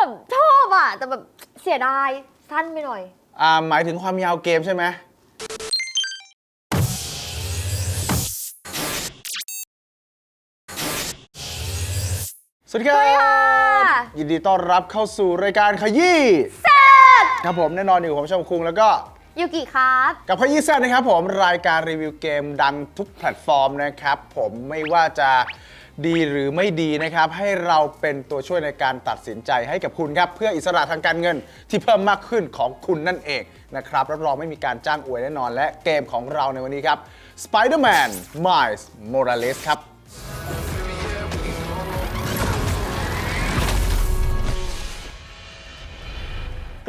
แบบชอบอะ แต่แบบเสียดายสั้นไปหน่อย อ่าหมายถึงความยาวเกมใช่ไหมสวัสดีครัสวัสดีค่ะบ ยินดีต้อนรับเข้าสู่รายการขยี้ครับผมแน่นอนอยู่กับผมชมคุงแล้วก็ ยูกิครับกับขยี้แซดนะครับผมรายการรีวิวเกมดังทุกแพลตฟอร์มนะครับ ผมไม่ว่าจะ ดีหรือไม่ดีนะครับ ให้เราเป็นตัวช่วยในการตัดสินใจให้กับคุณครับ เพื่ออิสระทางการเงินที่เพิ่มมากขึ้นของคุณนั่นเองนะครับรับรองไม่มีการจ้างอวยแน่นอน และเกมของเราในวันนี้ครับ Spider-Man Miles Morales ครับ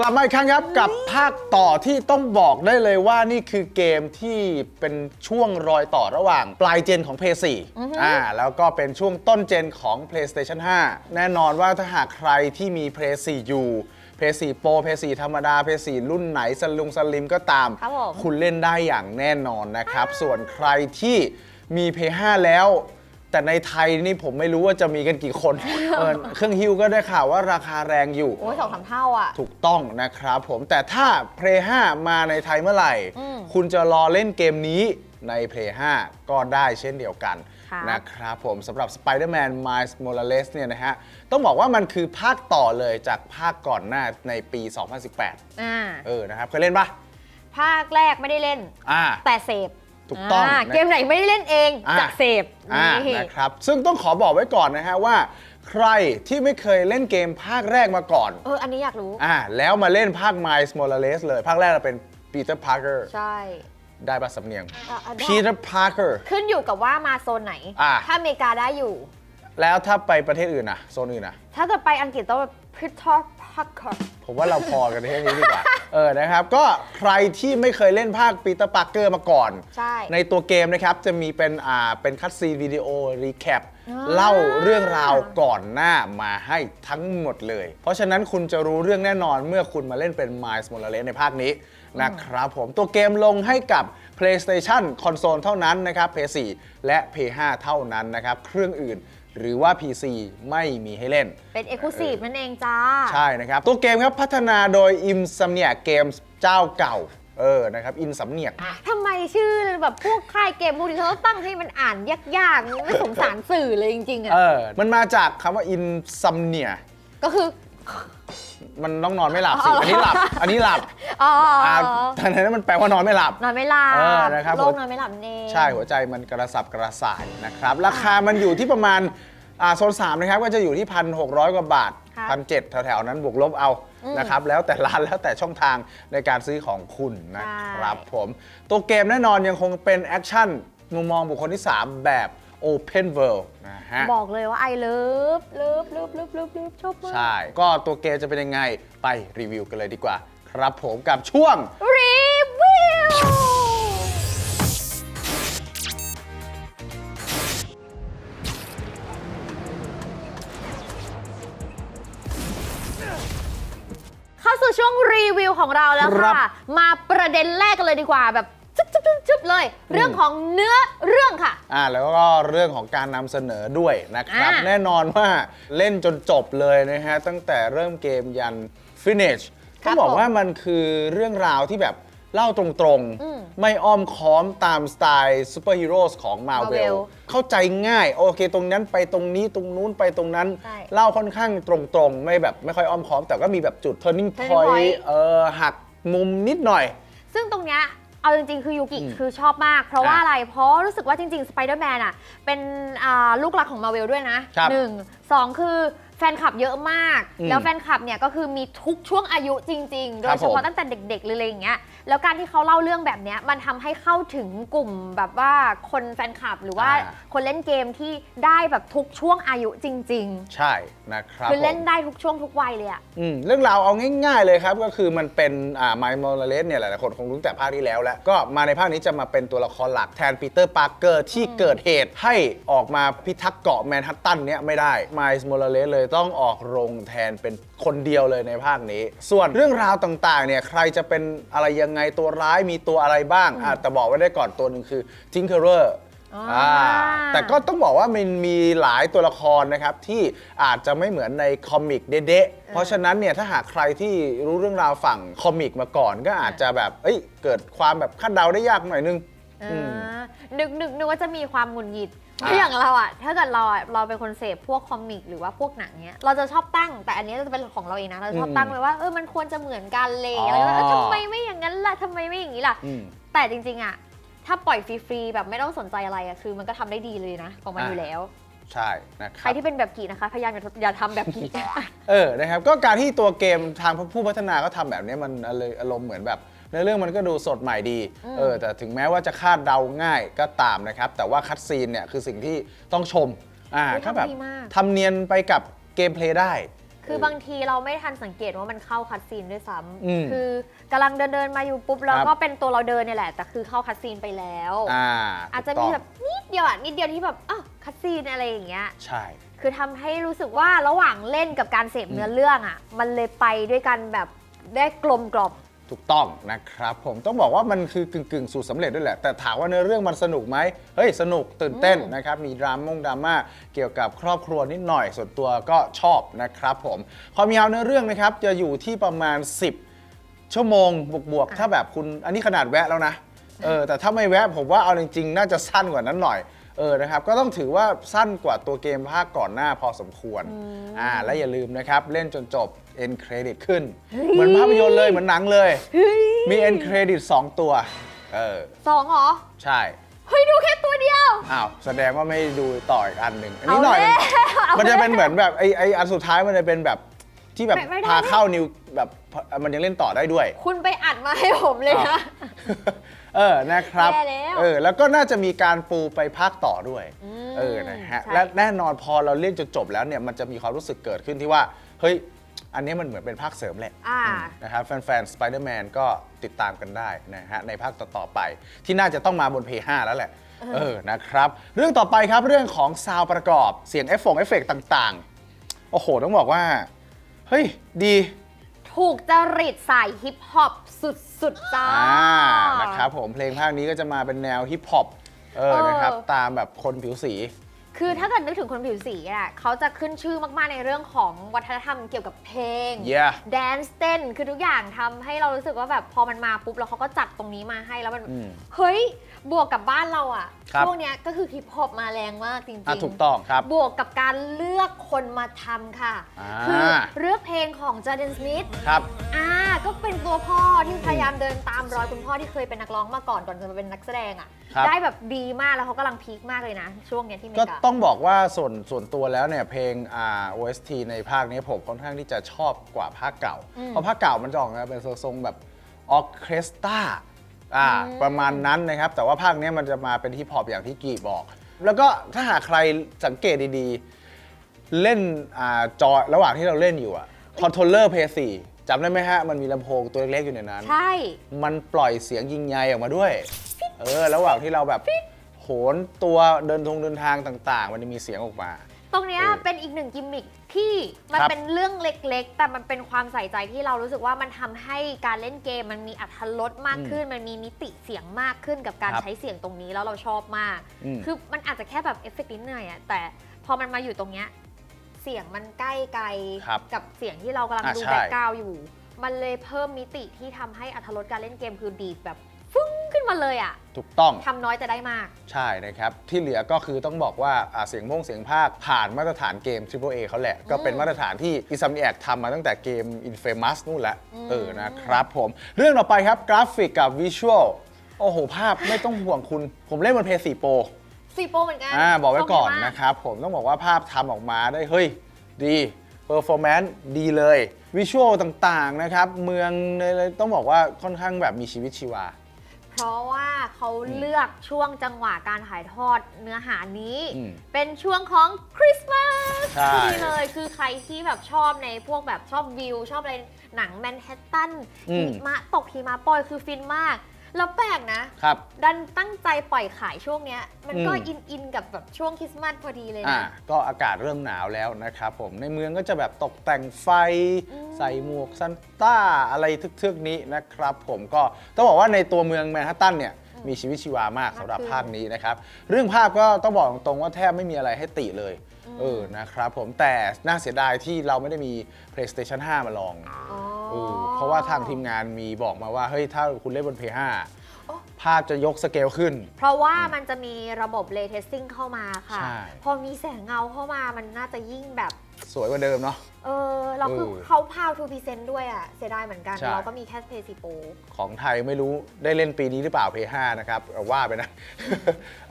กลับมาอีกครั้งครับกับภาคต่อที่ต้องบอกได้เลยว่านี่คือเกมที่เป็นช่วงรอยต่อระหว่างปลายเจนของ p 4อ่าแล้วก็เป็นช่วงต้นเจนของ PlayStation 5 แน่นอนว่าถ้าหากใครที่มี Play 4อยู่ Play 4 Pro Play 4ธรรมดา Play 4รุ่นไหนสลุงสลิมก็ตาม ครับผม คุณเล่นได้อย่างแน่นอนนะครับ ส่วนใครที่มี Play 5 แล้ว แต่ในไทยนี่ผมไม่รู้ว่าจะมีกันกี่คน เออเครื่องฮิวก็ได้ข่าวว่าราคาแรงอยู่ โอ้ยสองสามเท่าอะ ถูกต้องนะครับผมแต่ถ้า Play 5 มาในไทยเมื่อไหร่ อืมคุณจะรอเล่นเกมนี้ใน Play 5 ก็ได้เช่นเดียวกันครับนะครับผมสำหรับ Spider-Man Miles Morales เนี่ยนะฮะ ต้องบอกว่ามันคือภาคต่อเลยจากภาคก่อนหน้าในปี 2018 อ่าเออนะครับเคยเล่นปะภาคแรกไม่ได้เล่น อ่า แต่เสพ ถูกต้องานะ เกมไหนไม่ได้เล่นเองอ่าจะเสพอ่านี่ นะครับ ซึ่งต้องขอบอกไว้ก่อนนะฮะว่า ใครที่ไม่เคยเล่นเกมภาคแรกมาก่อน เออ อันนี้อยากรู้ อ่า แล้วมาเล่นภาค Miles Morales เลย ภาคแรกเราเป็น Peter Parker ใช่ได้ปะสำเนียง อะอะได้ Peter Parker ขึ้นอยู่กับว่ามาโซนไหน อ่า ถ้าอเมริกาได้อยู่ แล้วถ้าไปประเทศอื่นอะโซนอื่นอะถ้าจะไปอังกฤษต้องแบบพิ ทอร์พักคอร์ผมว่าเราพอกันที่นี้ดีกว่า เออนะครับ ก็ใครที่ไม่เคยเล่นภาค Peter Parker มาก่อน ใช่ ในตัวเกมนะครับ จะมีเป็นอ่าเป็นคัตซีนวิดีโอรีแคปอ่าเล่าเรื่องราวก่อนหน้ามาให้ทั้งหมดเลย เพราะฉะนั้นคุณจะรู้เรื่องแน่นอนเมื่อคุณมาเล่นเป็น Miles Morales ในภาคนี้นะครับผมตัวเกมลงให้กับ PlayStation คอนโซลเท่านั้นนะครับ PS4 และ PS5 เท่านั้นนะครับ เครื่องอื่น หรือว่า PC ไม่มีให้เล่น เป็นเอ็กซ์คลูซีฟนั่นเองจ้า ใช่นะครับ ตัวเกมครับพัฒนาโดย Insomniac Games เจ้าเก่า เออ นะครับ Insomniac ทำไมชื่อแบบพวกค่ายเกมพวกนี้เขาต้องตั้งให้มันอ่านยากๆ ไม่สงสารสื่อเลยจริงๆเออะอมันมาจากคำว่า Insomnia ก็คือ มันต้องนอนไม่หลับสิอ๋ออัอันนี้หลับ อันนี้หลับอ๋ออ่าแต่ในนั้นมันแปลว่านอนไม่หลับ นอนไม่หลับเออนะครับ โรคนอนไม่หลับนั่นเองใช่หัวใจมันกระสับกระส่ายนะครับ ราคามันอยู่ที่ประมาณอ่าโซน3นะครับก็จะอยู่ที่1,600กว่าบาทครับพันเแถวๆนั้นบวกลบเอาอืมนะครับแล้วแต่ร้านแล้วแต่ช่องทางในการซื้อของคุณนะครับใช่ผมตัวเกมแน่นอนยังคงเป็นแอคชั่นมุมมองบุคคลที่ 3 แบบ Open World นะฮะ บอกเลยว่าไอเลิฟเลิฟเลิฟเลิฟเลิฟเลิฟชอบมาก ใช่ ก็ตัวเกมจะเป็นยังไงไปรีวิวกันเลยดีกว่า ครับผมกับช่วง รีวิว เข้าสู่ช่วงรีวิวของเราแล้วครัค่ะ บ มาประเด็นแรกกันเลยดีกว่าแบบ จุ๊บจุ๊บจุ๊บจุ๊บเลย เรื่องของเนื้อเรื่องค่ะ อ่าแล้วก็เรื่องของการนำเสนอด้วยนะครับ อ่า แน่นอนว่าเล่นจนจบเลยนะฮะ ตั้งแต่เริ่มเกมยัน finish ครัต้บองบอกผมว่ามันคือเรื่องราวที่แบบเล่าตรงอืมๆ ไม่อ้อมค้อมตามสไตล์ซูเปอร์ฮีโร่ของ Marvel Marvel เข้าใจง่าย โอเค ตรงนั้นไปตรงนี้ตรงนู้นไปตรงนั้น ใช่เล่าค่อนข้างตรงๆ ไม่แบบไม่ค่อยอ้อมค้อม แต่ก็มีแบบจุด turning Turning point point เออหักมุมนิดหน่อย ซึ่งตรงเนี้ย เอาจริงๆ คือยูกิอืมคือชอบมาก เพราะว่าอะอะไร เพราะรู้สึกว่าจริงๆ สไปเดอร์แมนอะ เป็นอ่าลูกหลักของมาเวลด้วยนะครับ หนึ่งสองคือ แฟนคลับเยอะมาก อืมแล้วแฟนคลับเนี่ยก็คือมีทุกช่วงอายุจริง ๆ โดครัยบเฉพาะผม ตั้งแต่เด็กๆเลยอะไรอย่างเงี้ยแล้วการที่เขาเล่าเรื่องแบบเนี้ยมันทำให้เข้าถึงกลุ่มแบบว่าคนแฟนคลับหรือว่าอ่า คนเล่นเกมที่ได้แบบทุกช่วงอายุจริง ใช่นะครับๆ คือเล่นผมได้ทุกช่วงทุกวัยเลยอะ อืมเรื่องราวเอาง่าย ๆเลยครับ ก็คือมันเป็นอ่าไมล์มอร์เลสเนี่ยหลายๆคนคงรู้แต่ภาคที่แล้วแล้ว ก็มาในภาคนี้จะมาเป็นตัวละครหลักแทนปีเตอร์ปาร์เกอร์ที่เกิดเหตุให้ออกมาพิทักษ์เกาะแมนฮัตตันเนี่ยไม่ได้ไมล์มอร์เลสเลยต้องออกโรงแทนเป็นคนเดียวเลยในภาคนี้ ส่วนเรื่องราวต่างๆเนี่ยใครจะเป็นอะไรยังไงตัวร้ายมีตัวอะไรบ้างอะแต่บอกไว้ได้ก่อนตัวหนึ่งคือทิงเคอร์เรอร์อ่าแต่ก็ต้องบอกว่ามันมีหลายตัวละครนะครับ ที่อาจจะไม่เหมือนในคอมิกเด๊ะๆเพราะฉะนั้นเนี่ยถ้าหากใครที่รู้เรื่องราวฝั่งคอมิกมาก่อน ก็อาจจะแบบเอ้ยเกิดความแบบคาดเดาได้ยากหน่อยนึง อ่า นึกนึกนึกว่าจะมีความหงุดหงิดเพอ่าราะอย่างเราอะถ้าเกิดเราอะเราเป็นคนเสพพวกคอมิกหรือว่าพวกหนังเนี้ยเราจะชอบตั้ง แต่อันนี้จะเป็นของเราเองนะเราชอบตั้งเลยว่าเออมันควรจะเหมือนกันเลยอ๋ออะไรว่าเออทำไมไม่อย่างนั้นล่ะทำไมไม่อย่างนี้ล่ะ อืม แต่จริงๆอะถ้าปล่อยฟรีๆแบบไม่ต้องสนใจอะไรอะคือมันก็ทำได้ดีเลยนะของมันอ่า อยู่แล้ว ใช่นะคใครัรบที่เป็นแบบกีนะคะ พยายามอย่าอย่าทำแบบกี เออ นะครับ ก็การที่ตัวเกมทางผู้พัฒนาก็ทำแบบนี้มันเลยอารมณ์เหมือนแบบ ในอเรื่องมันก็ดูสดใหม่ดีอืมเออแต่ถึงแม้ว่าจะคาดเดาง่ายก็ตามนะครับ แต่ว่าคัดซีนเนี่ยคือสิ่งที่ต้องชมอ่าเฮ้ยถ้าแบบทำดีมาก ทำเนียนไปกับเกมเพลย์ได้ คือบางทีเราไม่ทันสังเกตว่ามันเข้าคัดซีนด้วยซ้อืมำคือกำลังเดินเดินๆมาอยู่ปุ๊บแล้วครับ ก็เป็นตัวเราเดินเนี่ยแหละ แต่คือเข้าคัดซีนไปแล้ว อ่าอาจจะถูมีกต้งแบบนิดเดียวอะนิดเดียวที่แบบอ้าวคัดซีนอะไรอย่างเงี้ย ใช่ คือทำให้รู้สึกว่าระหว่างเล่นกับการเสพเนื้อเรื่องอะ มันเลยไปด้วยกันแบบได้กลมกล่อม ถูกต้องนะครับผมต้องบอกว่ามันคือกึ่งกึ่งๆสูตรสำเร็จด้วยแหละ แต่ถามว่าเนื้อเรื่องมันสนุกไหมเฮ้ยสนุกตื่นเต้นอืมนะครับมีดรามงดราม่าเกี่ยวกับครอบครัวนิดหน่อยส่วนตัวก็ชอบนะครับผมความยาวเนื้อเรื่องนะครับจะอยู่ที่ประมาณ 10 ชั่วโมงบวกๆถ้าแบบคุณอันนี้ขนาดแวะแล้วนะเออแต่ถ้าไม่แวะผมว่าเอาจริงๆ น่าจะสั้นกว่านั้นหน่อยเออ นะครับ ก็ต้องถือว่าสั้นกว่าตัวเกมภาคก่อนหน้าพอสมควร อ่า และอย่าลืมนะครับ เล่นจนจบ end credit ขึ้น เหมือนภาพยนตร์เลยเหมือนหนังเลยมี end credit 2ตัว เออ สองเหรอ ใช่ เฮ้ย ดูแค่ตัวเดียว อ้าว แสดงว่าไม่ดูต่ออีกอันหนึ่งอันนี้หน่อยเอาแล้วมันจะเป็นเหมือนแบบไอไออันสุดท้ายมันจะเป็นแบบที่แบบไม่ไม่ได้ พาเข้านิวแบบมันยังเล่นต่อได้ด้วย คุณไปอัดมาให้ผมเลยนะ เออ นะครับ แย่แล้วเออ แล้วก็น่าจะมีการปูไปภาคต่อด้วยอืมเออ นะฮะ ใช่ และแน่นอนพอเราเล่นจนจบแล้วเนี่ย มันจะมีความรู้สึกเกิดขึ้นที่ว่า เฮ้ย อันนี้มันเหมือนเป็นภาคเสริมแหละอ่า นะครับแฟนๆ Spider-Man ก็ติดตามกันได้นะฮะในภาคต่อ ๆ ไป ที่น่าจะต้องมาบน P5 แล้วแหละ เออนะครับ เรื่องต่อไปครับเรื่องของซาวประกอบเสียงเอฟเฟกต์เอฟเฟกต์ต่างๆ โอ้โห ต้องบอกว่า เฮ้ย ดี ถูกจริตสายฮิปฮอปสุดๆจ้า อ่า นะครับผมเพลงภาคนี้ก็จะมาเป็นแนวฮิปฮอป เออ เออ นะครับ ตามแบบคนผิวสี คือถ้าเกิดนึกถึงคนผิวสีอะเขาจะขึ้นชื่อมากๆในเรื่องของวัฒนธรรมเกี่ยวกับเพลง Yeah แดนซ์เต้นคือทุกอย่างทำให้เรารู้สึกว่าแบบพอมันมาปุ๊บแล้วเขาก็จัดตรงนี้มาให้แล้วมันอืมเฮ้ยบวกกับบ้านเราอะครับ ช่วงเนี้ยก็คือฮิปฮอปมาแรงมากจริง อะๆถูกต้องครับ บวกกับการเลือกคนมาทำค่ะ อ่า คือเลือกเพลงของจอร์แดนสมิธครับ อ่าก็เป็นตัวพ่อที่พยายามเดินตามรอยคุณพ่อที่เคยเป็นนักร้องมาก่อนก่อนจะมาเป็นนักแสดงอะครับ ได้แบบดีมากแล้วเขากำลังพีคมากเลยนะ ช่วงเนี้ยที่อเมก็ริกาต้องบอกว่าส่วนส่วนตัวแล้วเนี่ยเพลงอ่า OST ในภาคนี้ผมค่อนข้างที่จะชอบกว่าภาคเก่าอืมเพราะภาคเก่ามันจะออกมาเป็นทรงๆแบบออเคสตราอ่าอืมประมาณนั้นนะครับ แต่ว่าภาคนี้มันจะมาเป็นฮิปฮอปอย่างที่กีบอก แล้วก็ถ้าหากใครสังเกตดีๆ เล่นอ่าจอระหว่างที่เราเล่นอยู่อะคอนโทรลเลอร์เพย์สี่จำได้ไหมฮะ มันมีลำโพงตัวเล็กๆอยู่ในนั้น ใช่ มันปล่อยเสียงยิงใยออกมาด้วย เออ ระหว่างที่เราแบบ โหนตัวเดินทงเดินทางต่าง ๆ มันจะมีเสียงออกมา ตรงเนี้ยเออเป็นอีกหนึ่งกิมมิคที่มันครับ เป็นเรื่องเล็กๆ แต่มันเป็นความใส่ใจที่เรารู้สึกว่ามันทำให้การเล่นเกมมันมีอรรถรสมากขึ้น มันมีมิติเสียงมากขึ้นกับการครับใช้เสียงตรงนี้แล้วเราชอบมากอืมคือมันอาจจะแค่แบบเอฟเฟกต์นิดหน่อยอะแต่พอมันมาอยู่ตรงเนี้ยเสียงมันใกล้ไกลครับกับเสียงที่เรากำลังอะดูใช่ แบ็กกราวอยู่ มันเลยเพิ่มมิติที่ทำให้อรรถรสการเล่นเกมคือดีดแบบฟึ้งขึ้ นมาเลยอะถูกต้องทำน้อยแต่ได้มาก ใช่นะครับ ที่เหลือก็คือต้องบอกว่าอ่าเสียงพงเสียงภาคผ่านมาตรฐานเกม Triple A เขาแหละ ก็เป็นมาตรฐานที่ i s a m n i a c ทำมาตั้งแต่เกม Infamous นู่นแหละอืมเออนะครับผม เรื่องต่อไปครับกราฟิกกับวิชวลโอ้โห ภาพไม่ต้องห่วงคุณ ผมเล่นบน PS4 Pro สีโปเหมือนกันอ่าบอกไว้ก่อนชบมากนะครับ ผมต้องบอกว่าภาพทำออกมาได้เฮ้ย ดีเ e อร์ฟอร์แมนซ์ดีเลยวิชวลต่างๆนะครับ เมืองเลยต้องบอกว่าค่อนข้างแบบมีชีวิตชีวาเพ ราะว่าเขาเลือกช่วงจังหวะการถ่ายทอดเนื้อหานี้ อืมเป็นช่วงของคริสต์มาสใช่นี่เลยคือใครที่แบบชอบในพวกแบบชอบวิว ชอบอะไรหนังแมนฮัตตันอืม หิมะตกหิมะโปรยคือฟินมาก แล้วแปลกนะ ครับ ดันตั้งใจปล่อยขายช่วงเนี้ย มันก็อืม อินอินกับแบบช่วงคริสต์มาสพอดีเลยอ่านะ ก็อากาศเริ่มหนาวแล้วนะครับผมในเมืองก็จะแบบตกแต่งไฟ อืม ใส่หมวกซันต้าอะไรทึกๆนี้นะครับผมก็ต้องบอกว่าในตัวเมืองแมนฮัตตันเนี่ยมีชีวิตชีวามากสำหรับมากขึ้น ภาคนี้นะครับ เรื่องภาพก็ต้องบอกตรงๆว่าแทบไม่มีอะไรให้ติเลย เออนะครับผมแต่น่าเสียดายที่เราไม่ได้มี PlayStation 5 มาลอง อ๋อ เออเพราะว่าทางทีมงานมีบอกมาว่าเฮ้ยถ้าคุณเล่นบน PS โอ้ 5ภาพจะยกสเกลขึ้น เพราะว่ามันจะมีระบบเลเทสซิ่งเข้ามาค่ะ ใช่ พอมีแสงเงาเข้ามามันน่าจะยิ่งแบบ สวยกว่าเดิมเนาะ เออเราคือเออเขาพาวทูพีเซนด้วยอะเสียดายเหมือนกัน ใช่ เราก็มีแค่เพซีโป ของไทยไม่รู้ได้เล่นปีนี้หรือเปล่า PS 5นะครับเอาว่าไปนะ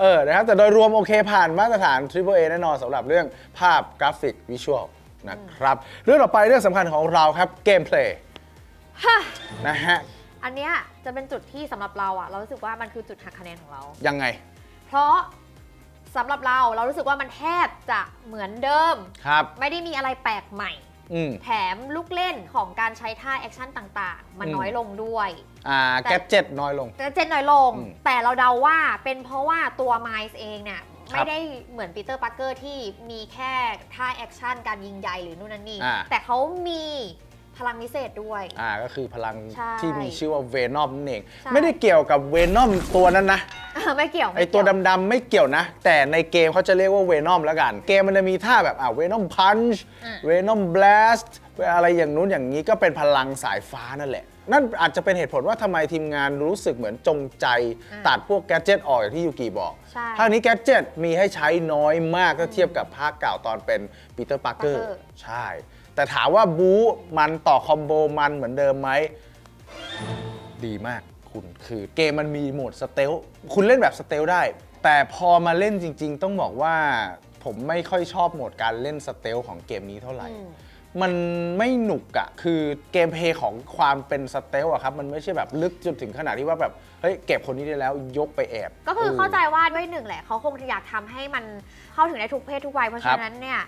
เออนะครับแต่โดยรวมโอเคผ่านมาตรฐาน Triple A แน่นอนสำหรับเรื่องภาพกราฟิกวิชวลนะครับ เรื่องต่อไปเรื่องสำคัญของเราครับเกมเพลย์ นะฮะ อันเนี้ยจะเป็นจุดที่สำหรับเราอะเรารู้สึกว่ามันคือจุดหักคะแนนของเรา ยังไง เพราะสำหรับเราเรารู้สึกว่ามันแทบจะเหมือนเดิม ครับ ไม่ได้มีอะไรแปลกใหม่ อืม แถมลูกเล่นของการใช้ท่าแอคชั่นต่างๆ มันอืม น้อยลงด้วย อ่า แต่ แกจเจ็ตน้อยลงแต่เจนน้อยลง อืมแต่เราเดาว่าเป็นเพราะว่าตัวไมซ์เองเนี่ยครับไม่ได้เหมือนปีเตอร์ปาร์เกอร์ที่มีแค่ท่าแอคชั่นการยิงใยหรือนู่นนั่นนี่ อ่า แต่เขามี พลังพิเศษด้วย อ่าก็คือพลังใช่ที่มีชื่อว่าเวนอมนั่นเองใช่ ไม่ได้เกี่ยวกับเวนอมตัวนั้นนะไม่เกี่ยวไอม่ตัวเกี่ยดำๆไม่เกี่ยวนะ แต่ในเกมเขาจะเรียกว่าเวนอมแล้วกัน เกมมันจะมีท่าแบบอ่าเวนอมพันช์อะเวนอมบลสต์อะไรอย่างนู้นอย่างนี้ก็เป็นพลังสายฟ้านั่นแหละ นั่นอาจจะเป็นเหตุผลว่าทำไมทีมงานรู้สึกเหมือนจงใจ ตัดพวกแกจ g e t ออกอย่างที่ยูกิบอก ใช่ ภาคนี้แกจ g e t มีให้ใช้น้อยมากถ้าเทียบกับภาคเก่าตอนเป็นปีเตอร์ปาร์เกอร์ Parker ใช่ แต่ถามว่าบู๊มันต่อคอมโบมันเหมือนเดิมไหม ดีมากคุณคือเกมมันมีโหมดสเตลคุณเล่นแบบสเตลได้ แต่พอมาเล่นจริง ๆ ต้องบอกว่าผมไม่ค่อยชอบโหมดการเล่นสเตลของเกมนี้เท่าไหร่อืมมันไม่หนุกอะคือเกมเพลย์ของความเป็นสเตลอะครับ มันไม่ใช่แบบลึกจนถึงขนาดที่ว่าแบบเฮ้ยเก็บคนนี้ได้แล้วยกไปแอบก็คือเข้าใจว่าด้วยหนึ่งแหละเขาคงอยากทำให้มันเข้าถึงได้ทุกเพศทุกวัยเพราะครัฉะบนั้นเนี่ย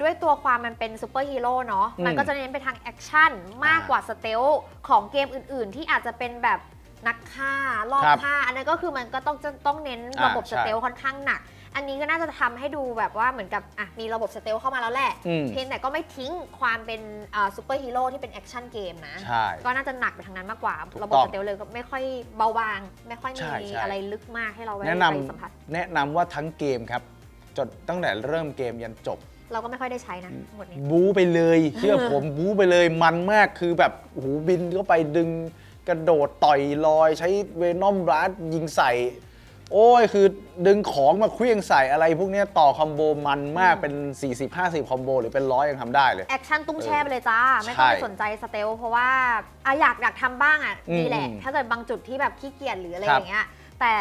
ด้วยตัวความมันเป็นซูเปอร์ฮีโร่เนาะอืมมันก็จะเน้นไปทางแอคชั่นมากกว่าสเตลของเกมอื่น ๆ ที่อาจจะเป็นแบบนักฆ่ารอบครับฆ่า อันนั้นก็คือมันก็ต้องจะต้องเน้นอ่าระบบใช่สเตลค่อนข้างหนัก อันนี้ก็น่าจะทำให้ดูแบบว่าเหมือนกับอะมีระบบสเตลเข้ามาแล้วแหละอืมเพียงแต่ก็ไม่ทิ้งความเป็นซูเปอร์ฮีโร่ที่เป็นแอคชั่นเกมนะใช่ก็น่าจะหนักไปทางนั้นมากกว่าถูกระบบต้องสเตลเลยก็ไม่ค่อยเบาบาง ไม่ค่อยใช่มีใช่อะไรลึกมากให้เราไว้แนะนไปสัมผัสำแนะนำว่าทั้งเกมครับจนตั้งแต่เริ่มเกมยันจบ เราก็ไม่ค่อยได้ใช้นะหมดนี้ บู๊ไปเลย เชื่อผม บู๊ไปเลยมันมากคือแบบโอ้โหูบินเข้าไปดึงกระโดดต่อยลอย ใช้เวนอมบลัสยิงใส่ โอ้ยคือดึงของมาเคลื่องใส่อะไรพวกเนี้ยต่อคอมโบมันมากเป็น 40-50 คอมโบหรือเป็นร้อยยังทำได้เลย แอคชั่นตุ้งแช่ไปเลยจ้า ไม่ใช่ต้องไปสนใจสเตลเพราะว่าอะอยากอยากทำบ้างอะอืมดีแหละอืมถ้าเกิดบางจุดที่แบบขี้เกียจหรืออะไรครัอบย่างเงี้ยแต่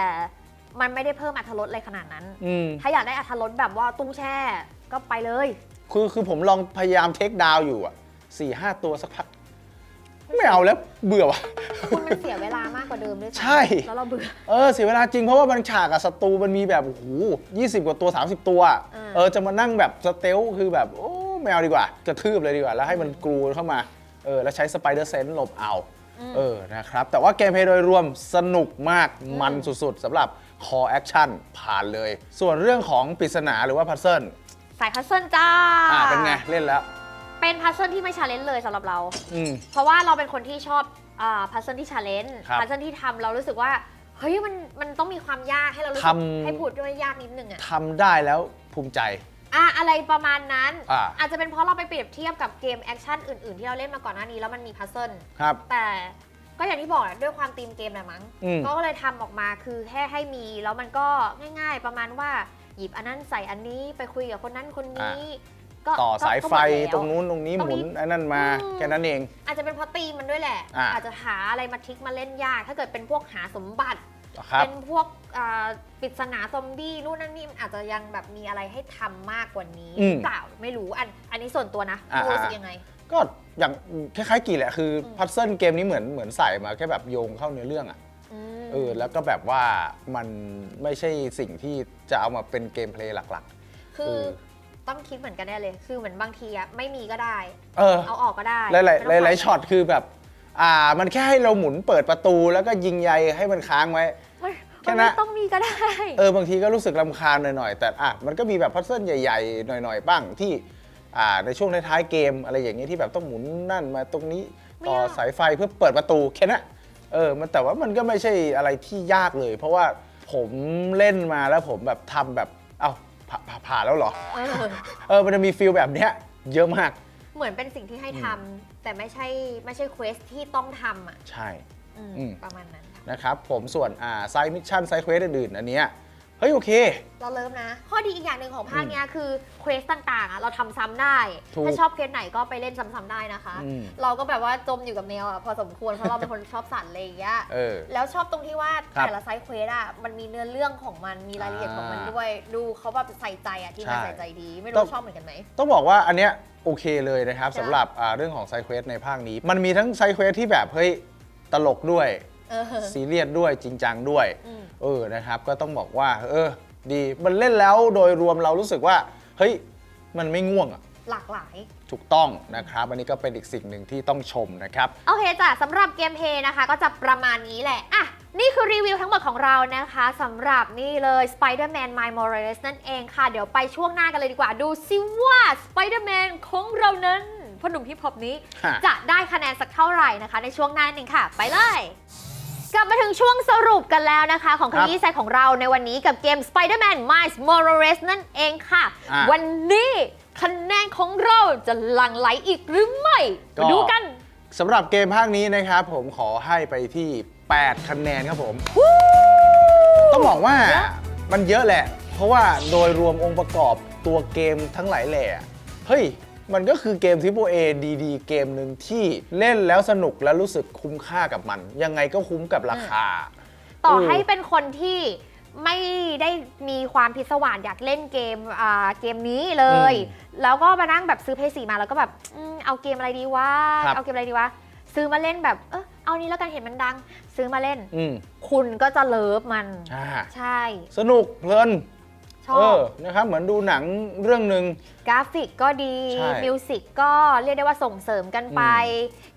มันไม่ได้เพิ่มอรรถรสอะไรขนาดนั้นอืมถ้าอยากได้อรรถรสแบบว่าตุ้งแช่ ก็ไปเลย คือคือผมลองพยายามเทคดาวน์อยู่อะสี่ห้าตัวสักพัก ไม่เอาแล้วเบื่อว่ะ คุณมันเสียเวลามากกว่าเดิมด้วยซ้ำใช่ แล้วเราเบื่อ เออเสียเวลาจริงเพราะว่าบางฉากอะศัตรูมันมีแบบโอ้โหยี่สิบกว่าตัว 30 ตัวอะอ่า เออจะมานั่งแบบสเตลคือแบบโอ้ไม่เอาดีกว่ากระทืบเลยดีกว่า แล้วให้มันกรูเข้ามาเออแล้วใช้สไปเดอร์เซนหลบเอาเออนะครับ แต่ว่าเกมเพลย์โดยรวมสนุกมากมันสุดๆสำหรับ Core Action ผ่านเลย ส่วนเรื่องของปริศนาหรือว่าพัซเซิล สายพัซเซิลจ้า อ่าเป็นไงเล่นแล้ว เป็นพัซเซิลที่ไม่ชาเลนจ์เลยสำหรับเรา อืม เพราะว่าเราเป็นคนที่ชอบพัซเซิลที่ชาเลนจ์ครับพัซเซิลที่ทำเรารู้สึกว่า เฮ้ยมันมันต้องมีความยากให้เรารู้สึทกำให้พูดด้วยยากนิดนึงอะทำได้แล้วภูมิใจ อะอะไรประมาณนั้น อ่า อาจจะเป็นเพราะเราไปเปรียบเทียบกับเกมแอคชั่นอื่นๆ ที่เราเล่นมาก่อนหน้านี้แล้วมันมีพัซเซิล ครับ แต่ก็อย่างที่บอกแหละด้วยความธีมเกมแหละมั้งอืมก็เลยทำออกมาคือแค่ให้มีแล้วมันก็ง่าย ๆ ประมาณว่า หยิบอันนั้นใส่อันนี้ไปคุยกับคนนั้นคนนี้ ก็ต่อก็สายไฟก็หมดแล้วตรงนู้นตรงนี้ตรงหมุนี้นไอ้นั่นมาอืมแค่นั้นเอง อาจจะเป็นเพราะตีมมันด้วยแหละอะอาจจะหาอะไรมาทริกมาเล่นยาก ถ้าเกิดเป็นพวกหาสมบัติครับเป็นพวกอ่าปริศนาซอมบี้นู่นนั่นนี่มันอาจจะยังแบบมีอะไรให้ทำมากกว่านี้อืหมรือเปล่าไม่รู้อันอันนี้ส่วนตัวนะอ่ารู้สึกอ่ายังไง ก็อย่างคล้ายๆกี่แหละคืออมพัซเซิลเกมนี้เหมือนเหมือนใส่มาแค่แบบโยงเข้าเนื้อเรื่องอะอืม เออแล้วก็แบบว่ามันไม่ใช่สิ่งที่จะเอามาเป็นเกมเพลย์หลักคือเออต้องคิดเหมือนกันแน่เลย คือเหมือนบางทีอะไม่มีก็ได้ๆเออ เอาออกก็ได้หลายหลายไม่หลายต้งๆช็อตคือแบบ อ่า มันแค่ให้เราหมุนเปิดประตูแล้วก็ยิงใยให้มันค้างไว้มันแค่มันนั้นไม่ต้องมีก็ได้ เออบางทีก็รู้สึกลำคาญหน่อยๆ แต่อะมันก็มีแบบพัซเซิลใหญ่ ๆ หน่อยๆ บ้างที่อ่าในช่วงท้ายๆเกมอะไรอย่างเงี้ยที่แบบต้องหมุนนั่นมาตรงนี้ไม่ต่อยากสายไฟเพื่อเปิดประตูแค่นั้น เเออมันแต่ว่ามันก็ไม่ใช่อะไรที่ยากเลย เพราะว่าผมเล่นมาแล้วผมแบบทำแบบเอ้าผ่าผ่าผ่านแล้วเหรอ เออเออมันจะมีฟิลแบบเนี้ยเยอะมาก เหมือนเป็นสิ่งที่ให้ทำแต่ไม่ใช่ไม่ใช่เควสที่ต้องทำอะใช่ อืมอืม ประมาณนั้นค่ะ นะครับผมส่วนอ่าไซมิชชั่นไซเควสอื่นๆอันเนี้ยเฮ้ยโอเค เราเลิฟนะ ข้อดีอีกอย่างหนึ่งของภาคเนี้ยคือเควสต่างๆอะเราทำซ้ำได้ ถูกถ้าชอบเควสไหนก็ไปเล่นซ้ำๆได้นะคะ อืม เราก็แบบว่าจมอยู่กับแมวอะพอสมควรเพราะเราเป็นคน ชอบสัตว์อะไรอย่างเงี้ย เออ แล้วชอบตรงที่ว่าครับแต่ละไซส์เควสอะมันมีเนื้อเรื่องของมันมีรายละเอียดของมันอ่าด้วย ดูเขาแบบใส่ใจอะที่มันใช่ใส่ใจดี ไม่ต้รู้อง ชอบเหมือนกันไหม ต้องบอกว่าอันเนี้ยโอเคเลยนะครับใช่สำหรับอ่าเรื่องของไซเควสในภาคนี้ มันมีทั้งไซเควสที่แบบเฮ้ยตลกด้วยเออ ซีเรียสด้วยจริงจังด้วยอืมเออนะครับ ก็ต้องบอกว่า เออ ดีมันเล่นแล้วโดยรวมเรารู้สึกว่า เฮ้ย มันไม่ง่วงอะหลากหลาย ถูกต้องนะครับ อันนี้ก็เป็นอีกสิ่งหนึ่งที่ต้องชมนะครับ โอเคจ้ะสำหรับเกมเพลย์นะคะ ก็จะประมาณนี้แหละอะนี่คือรีวิวทั้งหมดของเรานะคะสำหรับนี่เลย Spider-Man My Morales นั่นเองค่ะ เดี๋ยวไปช่วงหน้ากันเลยดีกว่า ดูซิว่า Spider-Man ของเรานั้นพ่อหนุ่มฮิปฮอปนี้ฮะจะได้คะแนนสักเท่าไหร่นะคะ ในช่วงหน้านั่นเองค่ะ ไปเลย กลับมาถึงช่วงสรุปกันแล้วนะคะ ของคครับยี้ไซของเราในวันนี้กับเกม Spider-Man Miles Morales นั่นเองค่ะ อะวันนี้คะแนนของเราจะหลั่งไหลอีกหรือไม่ก็ มาดูกัน สำหรับเกมภาคนี้นะครับผมขอให้ไปที่ 8 คะแนนครับผม ต้องบอกว่ามันเยอะแหละ เพราะว่าโดยรวมองค์ประกอบตัวเกมทั้งหลายแหล่อะเฮ้ย มันก็คือเกม Triple A ดีๆ เกมหนึ่งที่เล่นแล้วสนุกและรู้สึกคุ้มค่ากับมัน ยังไงก็คุ้มกับราคา ต่อเออให้เป็นคนที่ไม่ได้มีความพิศวาสอยากเล่นเกมอ่าเกมนี้เลย แล้วก็มานั่งแบบซื้อเพย์สีมาแล้วก็แบบอืมเอาเกมอะไรดีวะครับเอาเกมอะไรดีวะซื้อมาเล่นแบบเออเอานี้แล้วกันเห็นมันดัง ซื้อมาเล่นอืมคุณก็จะเลิฟมันอ่าใช่ สนุกเพลิน ชอเอบอนะครับเหมือนดูหนังเรื่องหนึ่ง กราฟิกก็ดี ใช่มิวสิกก็เรียกได้ว่าส่งเสริมกันไป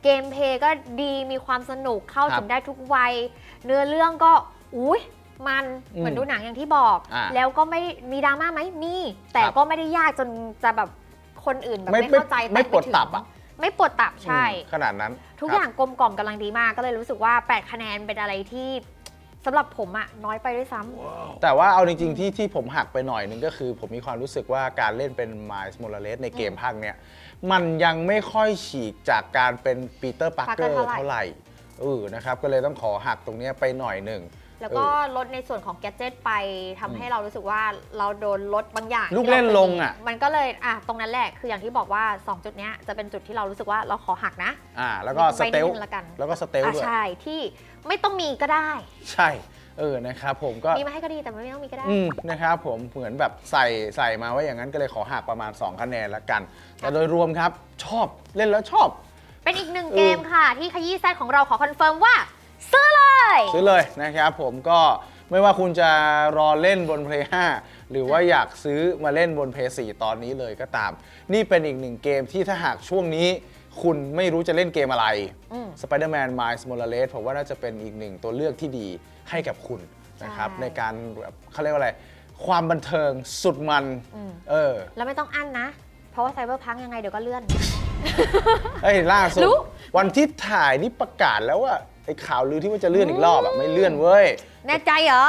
เกมเพลย์ก็ดีมีความสนุกเข้าครับถึงได้ทุกวัย เนื้อเรื่องก็อุ้ยมันอืมเหมือนดูหนังอย่างที่บอก อ่าแล้วก็ไม่มีดราม่าไหมมี แต่ครับก็ไม่ได้ยากจนจะแบบคนอื่นแบบไม่ไม่เข้าใจไม่แตะปวดถึงตับอะ ไม่ปวดตับใช่ อืมขนาดนั้นทุกครับอย่างกลมกล่อมกำลังดีมากก็เลยรู้สึกว่า 8 คะแนนเป็นอะไรที่ สำหรับผมอะน้อยไปด้วยซ้ำแต่ว่าเอาจริง ๆ ที่ที่ผมหักไปหน่อยนึงก็คือ ผมมีความรู้สึกว่าการเล่นเป็น Miles Morales ในเกมภาคเนี้ยมันยังไม่ค่อยฉีกจากการเป็นปีเตอร์ปาร์เกอ Parker ร์เท่าไหร่เท่าไหร่เออนะครับก็เลยต้องขอหักตรงเนี้ยไปหน่อยหนึ่ง แล้วก็เออลดในส่วนของแกดเจิตไปทำให้เรารู้สึกว่าเราโดนลดบางอย่างลูกที่ราเล่นคยลมีงอะ มันก็เลยอะตรงนั้นแหละคืออย่างที่บอกว่า 2 จุดเนี้ยจะเป็นจุดที่เรารู้สึกว่าเราขอหักนะอ่าแล้วก็สไว้เตลนิดนึงละกันแล้วก็สเตลอะด้วย ใช่ที่ไม่ต้องมีก็ได้ ใช่ เออนะครับผมก็ มีมาให้ก็ดีแต่ไม่ต้องมีก็ได้ อืมนะครับผมเหมือนแบบใส่ใส่มาว่าอย่างนั้นก็เลยขอหักประมาณ 2 คะแนนละกัน แต่โดยรวมครับชอบเล่นแล้วชอบ เป็นอีกหนึ่งเออเกมค่ะ ที่ขยี้แซดของเราขอคอนเฟิร์มว่าซื้อเลย ซื้อเลยนะครับผมก็ไม่ว่าคุณจะรอเล่นบน Play 5 หรือว่าอยากซื้อมาเล่นบน Play 4 ตอนนี้เลยก็ตาม นี่เป็นอีกหนึ่งเกมที่ถ้าหากช่วงนี้คุณไม่รู้จะเล่นเกมอะไรอืม Spider-Man Miles Morales ผมว่าน่าจะเป็นอีกหนึ่งตัวเลือกที่ดีให้กับคุณนะครับใช่ในการแบบเขาเรียกว่าอะไร ความบันเทิงสุดมันอืมเออแล้วไม่ต้องอั้นนะ เพราะว่าไซเบอร์พังยังไงเดี๋ยวก็เลื่อนเอ้ยล่าสุดรู้วันที่ถ่ายนี่ประกาศแล้วว่า ไอ้ข่าวลือที่ว่าจะเลื่อนอีกรอบอะไม่เลื่อนเว้ยแน่ใจเหรอ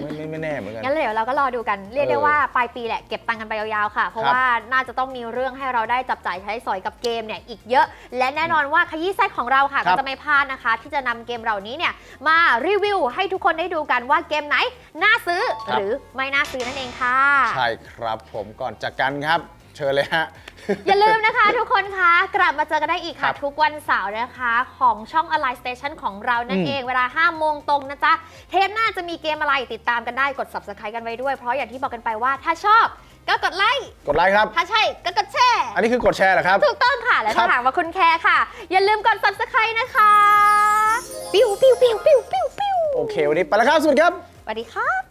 ไม่ไม่ไม่แน่เหมือนกัน งั้นเดี๋ยวเราก็รอดูกัน เรียกได้เออว่าปลายปีแหละเก็บตังค์กันไปยาวๆค่ะ เพราะครับว่าน่าจะต้องมีเรื่องให้เราได้จับจ่ายใช้สอยกับเกมเนี่ยอีกเยอะ และแน่นอนว่าขยี้แซดของเราค่ะครัก็บจะไม่พลาดนะคะ ที่จะนำเกมเหล่านี้เนี่ยมารีวิวให้ทุกคนได้ดูกันว่าเกมไหนน่าซื้อครับหรือไม่น่าซื้อนั่นเองค่ะ ใช่ครับผมก่อนจากกันครับ เชิญเลยฮะ อย่าลืมนะคะทุกคนคะ กลับมาเจอกันได้อีกคค่ะรับทุกวันเสาร์นะคะ ของช่อง Align Station ของเรานั่นอืม เองเวลา 5 โมงตรงนะจ๊ะ เทปหน้าจะมีเกมอะไรติดตามกันได้กด Subscribe กันไว้ด้วย เพราะอย่างที่บอกกันไปว่าถ้าชอบก็กดไลค์กดไลค์ครับ ถ้าใช่ก็กดแชร์ อันนี้คือกดแชร์เหรอครับ ถูกต้องค่ะ และครัถ้าบหากว่าคุณแคร์ค่ะ อย่าลืมกด Subscribe นะคะ ปิ้วปิ้วปิ้วปิ้วปิ้วปิ้วโอเค วันนี้ไปแล้วครับ สวัสดีครับ สวัสดีครับ